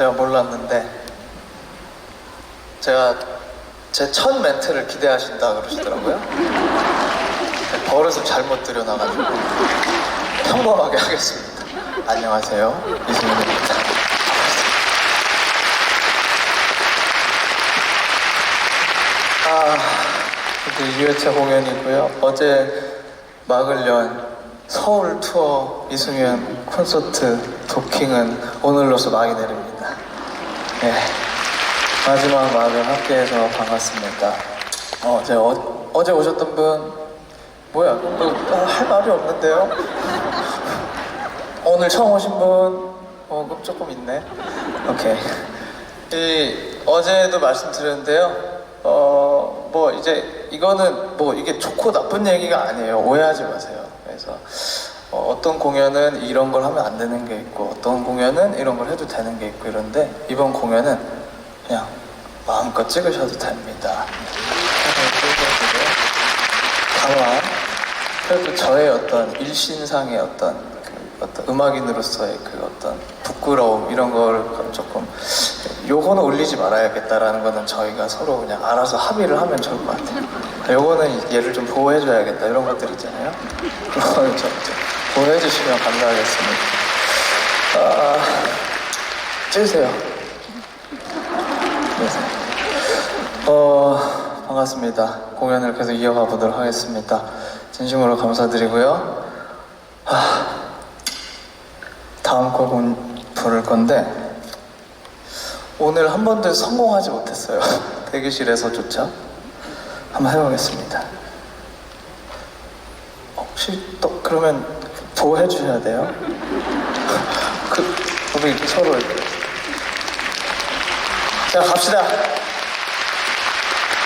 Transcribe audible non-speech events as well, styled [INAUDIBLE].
제가 몰랐는데 제가 제 첫 멘트를 기대하신다 그러시더라고요. 버릇을 잘못 들여놔가지고 평범하게 하겠습니다. 안녕하세요 이승윤입니다. 아, 이제 2회차 공연이고요. 어제 막을 연 서울 투어 이승현 콘서트 도킹은 오늘로서 막이 내립니다. 네. 마지막 막을 함께해서 반갑습니다. 어, 제 어, 어제 오셨던 분, 뭐야, 뭐, 아, 할 말이 없는데요? 오늘 처음 오신 분, 어, 조금 있네. 오케이. 이, 어제도 말씀드렸는데요. 어, 뭐, 이제, 이거는 뭐, 이게 좋고 나쁜 얘기가 아니에요. 오해하지 마세요. 그래서, 어, 어떤 공연은 이런 걸 하면 안 되는 게 있고, 어떤 공연은 이런 걸 해도 되는 게 있고, 이런데, 이번 공연은 그냥 마음껏 찍으셔도 됩니다. 다만, 그래도 저의 어떤 일신상의 어떤 그 어떤 음악인으로서의 그 어떤 부끄러움 이런 걸 조금 요거는 올리지 말아야겠다라는 거는 저희가 서로 그냥 알아서 합의를 하면 좋을 것 같아요. 요거는 얘를 좀 보호해줘야겠다 이런 것들 있잖아요. 그거는 좀 이제 보호해주시면 감사하겠습니다. 아, 찍으세요. 네. 어, 반갑습니다. 공연을 계속 이어가 보도록 하겠습니다. 진심으로 감사드리고요. 아, 다음 곡은 부를 건데, 오늘 한 번도 성공하지 못했어요. [LAUGHS] 대기실에서조차. 한번 해보겠습니다. 혹시 또, 그러면 보호해 주셔야 돼요. 그, 우리 서로. 이렇게. 자, 갑시다.